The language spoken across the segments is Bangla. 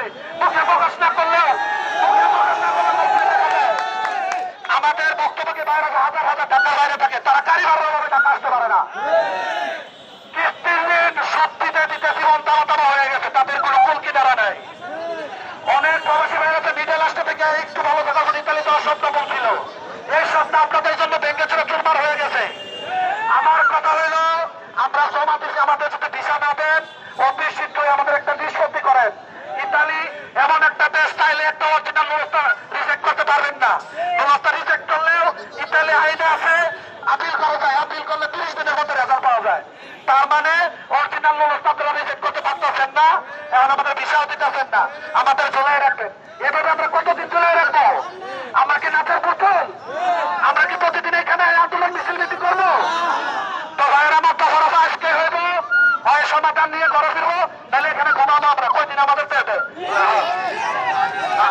আছে মুখে প্রকাশ না করলেও। আমাদের বক্তব্যকে বাইরে হাজার হাজার টাকার বাইরে থাকে, তারা কারিগরভাবে টাকা আসতে পারে না। অনেক প্রবাসী ভাই আছে থেকে একটু ভালো থাকার জন্য ইতালি যাওয়ার স্বপ্ন বলছিল। এই স্বপ্ন আপনাদের জন্য ব্যাংকে ছিল চুরমার হয়ে গেছে। আমার কথা হইল, আমরা জমা আমাদের যদি ভিসা না দেন অতি শীঘ্রই আমাদের একটা নিষ্পত্তি করেন ইতালি এমন একটা দেশ চাইলে একটা অরিজিনাল ব্যবস্থা রিজেক্ট করতে পারবেন না। ব্যবস্থা রিজেক্ট করলেও ইতালি আইনে আছে আপিল করা যায় আপিল করলে তিরিশ দিনের মধ্যে রেজাল্ট পাওয়া যায়। তার মানে অরিজিনাল ব্যবস্থা আপনারা রিজেক্ট করতে পারতেছেন না, এখন আমাদের ভিসাও দিতেছেন না। আমাদের ঝোলাই রাখবেন। এভাবে আমরা কতদিন ঝোলাই রাখব? আমরা কি নাচের পুতুল? আমরা কি প্রতিদিন এখানে আন্দোলন, মিছিল মিছিল করব? তো ভাইয়ের, আমার তখন আজকে হইব হয় সমাধান নিয়ে ঘরে ফিরবো তাহলে এখানে ঘুমাবো আমরা। কয়দিন আমাদের পেটে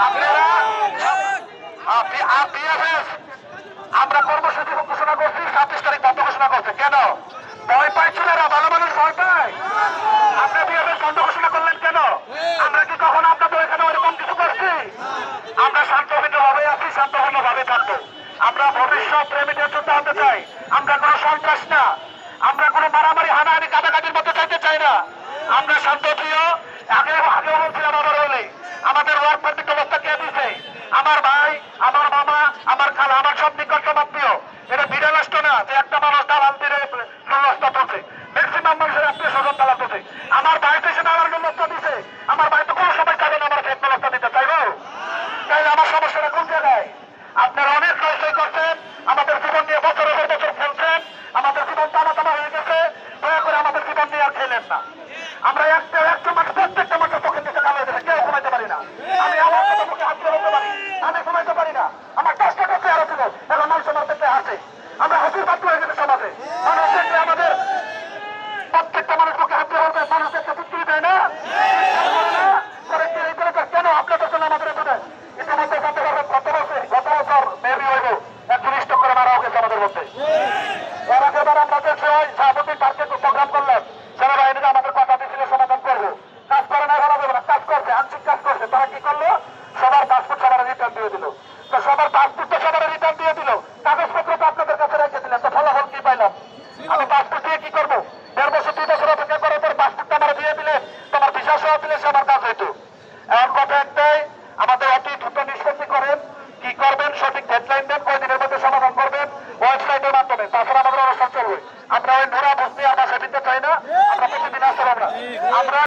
আপনারা বিএফএস আমরা কর্মসূচি ঘোষণা করছি, ছাব্বিশ তারিখ বন্ধ ঘোষণা করছে। কেন? ভয় পায় ছেলেরা, ভালো মানুষ ভয় পায়। আপনি বিএফএস বন্ধ ঘোষণা করলেন কেন? আমরা কি কখনো আপনাদের এখানে ওরকম কিছু করছি? আমরা শান্তভিন্ন ভাবে আছি শান্তভিন্ন ভাবে থাকব। আমরা ভবিষ্যৎ রেমিটেন্স যুদ্ধ আনতে চাই। আমরা কোনো সন্ত্রাস না। আমরা কোনো মারামারি, হানাহানি কাটাকাটির মধ্যে চাইতে চাই না। আমরা শান্তপ্রিয় আগে আগেও বলছিলাম আবার হলে আমাদের ওয়ার্ক পার্টি ব্যবস্থা কে দিছে আমার ভাই আমার আমার আমাদের জীবন নিয়ে বছরের খেলছেন, আমাদের জীবন তামা তামা হয়ে গেছে, দয়া করে আমাদের জীবন নিয়ে খেলেন না। আমরা একটা একটা মানুষ প্রত্যেকটা মানুষের চোখের নিচে কালো কেউ কমাইতে পারি না। আমি আমার কথা মুখে হাত পারি, আমি ওই বুড়া আমরা সেদিন চাই না। আমরা প্রতিদিন আসতে আমরা